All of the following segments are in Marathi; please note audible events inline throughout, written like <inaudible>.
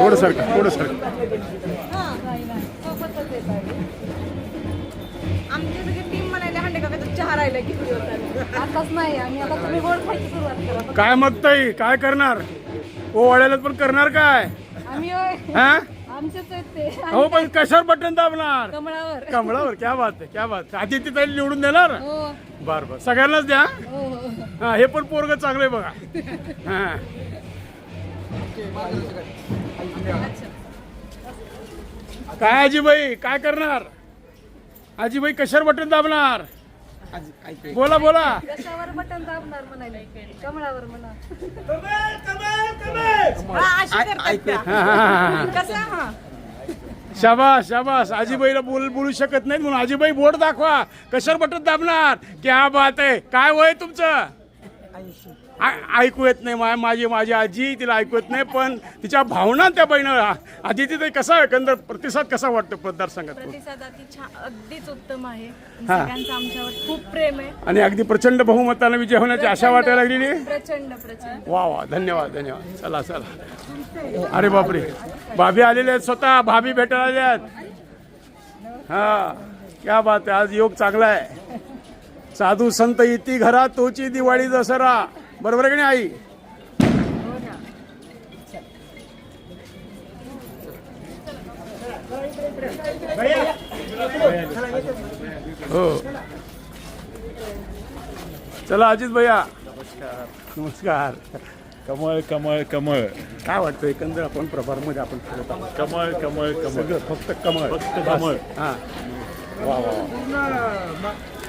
थोडं सरका थोडं सरका आमची सगळी टीम म्हणाले हंडे का चहा राहिला की आताच नाही आणि आता तुम्ही गोड खायची सुरुवात करा काय मग ताई? काय करणार? ओ वाड्याला पण करणार काय? हा? आमचेच आहेत ते. हो पण कशावर बटन दाबणार? कमळावर. कमळावर? क्या बात आहे क्या बात. आधी तिथे निवडून देणार? हो. बर बर. सगळ्यांनाच द्या? हो हो. हा हे पण पोरग चांगलं आहे बघा. हा. काय आजीबाई काय करणार? आजीबाई कशावर बटन दाबणार? बोला बोला. कशावर बटन दाबणार म्हणायला कमळावर म्हणा. अशी करतात त्या. कसं शाबास शाबास. आजीबाईला बोल बोलू शकत नाही म्हणून आजीबाई बोर्ड दाखवा. कशावर बटन दाबणार? क्या बात आहे. काय वय तुमचं? आ- ऐकू येत नाही. मा- माझी माझी आजी तिला ऐकू येत नाही पण तिच्या भावना त्या बहिणीला आधी तिथे कसा एकंदर प्रतिसाद कसा वाटतो मतदारसंघात प्रतिसाद अति छान अगदीच उत्तम आहे. सगळ्यांचं आमच्यावर खूप प्रेम आहे. आणि अगदी प्रचंड बहुमतानं विजय होण्याची आशा वाटायला लागलेली आहे? प्रचंड प्रचंड. वा वा धन्यवाद धन्यवाद. चला चला. अरे बापरे. भाभी आलेले आहेत स्वतः. भाभी भेटायला आल्या आहेत. हा क्या बात आहे. आज योग चांगला आहे. साधू संत इति घरा तोची दिवाळी दसरा. बरोबर आहे की नाही आई? हो. चला अजित भैया. नमस्कार. कमळ कमळ कमळ. काय वाटतं एकंदर आपण प्रभारमध्ये आपण फिरत आहोत? कमळ कमळ कमळ. फक्त कमळ. फक्त बस. कमळ. हा. वा वा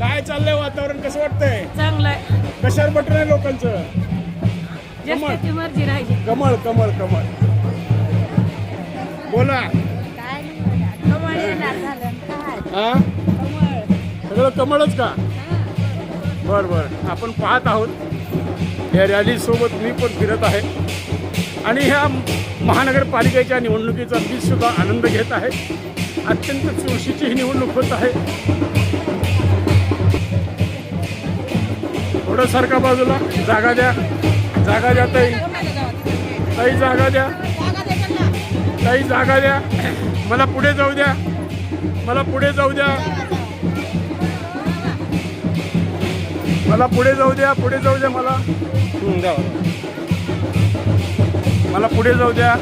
काय चाललंय वातावरण? कसं वाटतंय? चांगलं आहे कशावर बटन आहे लोकांचं? ज्येष्ठाची मर्जी राहिली. कमळ कमळ कमळ. बोला. हा सगळं कमळच का? बर बर. आपण पाहत आहोत. या रॅली सोबत मी पण फिरत आहे. आणि ह्या महानगरपालिकेच्या निवडणुकीचा मी सुद्धा आनंद घेत आहे. अत्यंत चुरशीची ही निवडणूक होत आहे. थोडं सारखा बाजूला. जागा द्या. जागा द्या ताई. ताई जागा द्या. ताई जागा द्या. मला पुढे जाऊ द्या. मला पुढे जाऊ द्या. मला पुढे जाऊ द्या पुढे जाऊ द्या मला. मला पुढे जाऊ द्या.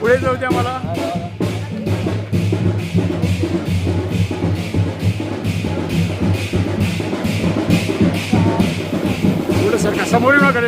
पुढे जाऊ द्या मला. पुढे सरका समोर येऊ नका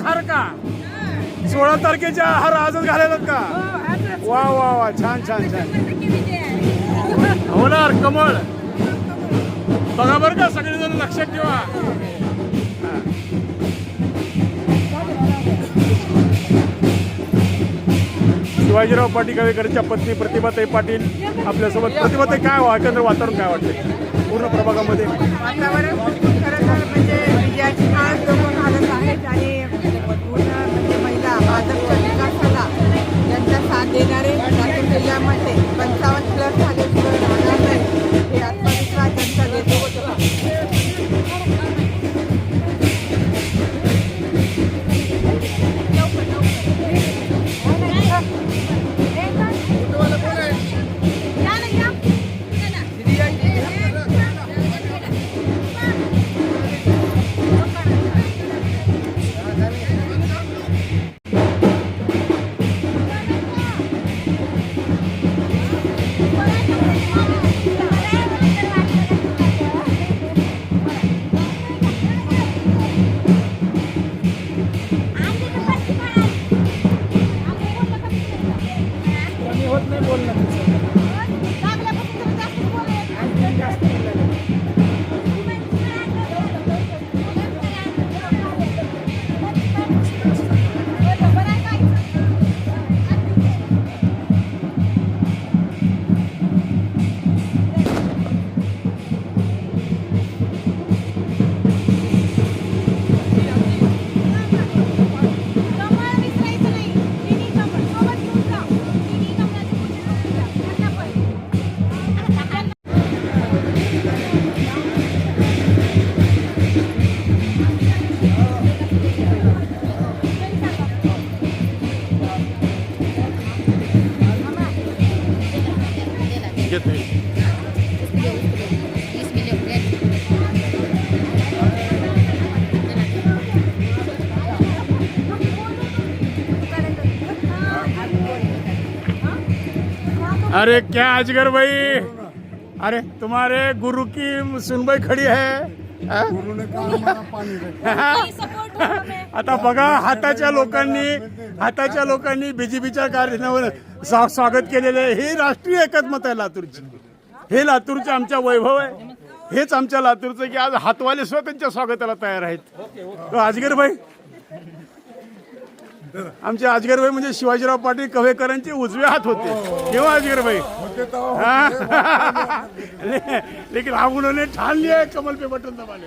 आजच हार का सोळा तारखेच्या हार आजच घालायलात का? वा वा वा छान छान छान. होणार कमळ. बघा बरं का सगळेजण लक्षात ठेवा. हा. शिवाजीराव पाटीकवेकरच्या पत्नी प्रतिभाताई पाटील आपल्यासोबत प्रतिभाताई काय वा- एकंदर वातावरण काय वाटतंय? पूर्ण प्रभागामध्ये. अरे क्या अजगर भाई? अरे तुम्हारे गुरु की सुनबाई खडी है हा? <laughs> आता बघा हाताच्या लोकांनी हाताच्या लोकांनी बीजेपीच्या कार्यक्रमावर स्वा- स्वागत केलेलं आहे. हे राष्ट्रीय एकत्मत आहे लातूरची. हे लातूरचं आमच्या वैभव आहे. हेच आमच्या लातूरचं की आज हातवाले सुद्धा त्यांच्या स्वागताला तयार आहेत. अजगर भाई. आमचे अजगरभाई म्हणजे शिवाजीराव पाटील कव्हेकरांचे उजवे हात होते. केव्हा अजगरभाई <laughs> लेकिन अब उन्होंने ठान लिया है कमल पे बटन दबाने.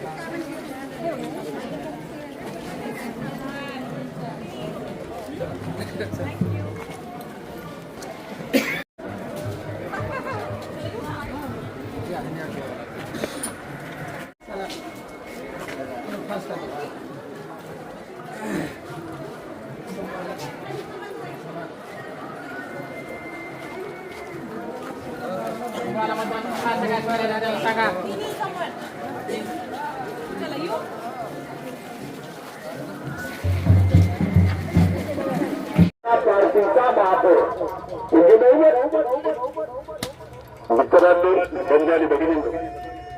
मित्रांनी बंजारी भगिनींनो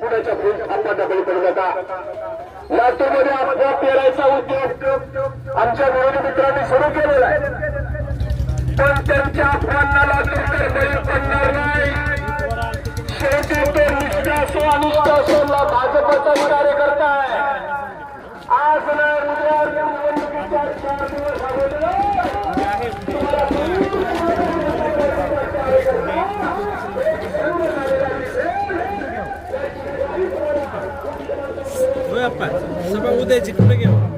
पुण्याच्या फुल थांबाच्या बळी पडू नका. लातूरमध्ये अफवा पेरायचा उद्योग आमच्या विरोधी मित्रांनी सुरू केलेला आहे. पण त्यांच्या अफवांना लातूरकर बळी पडणार नाही. शेवटी तो निष्ठ असो अनिष्ठा असो भाजपचा कार्यकर्ता आहे आज नाही उद्या निवडणुकीच्या चार दिवस तुम्हाला Sabah o da çıkıp geliyor.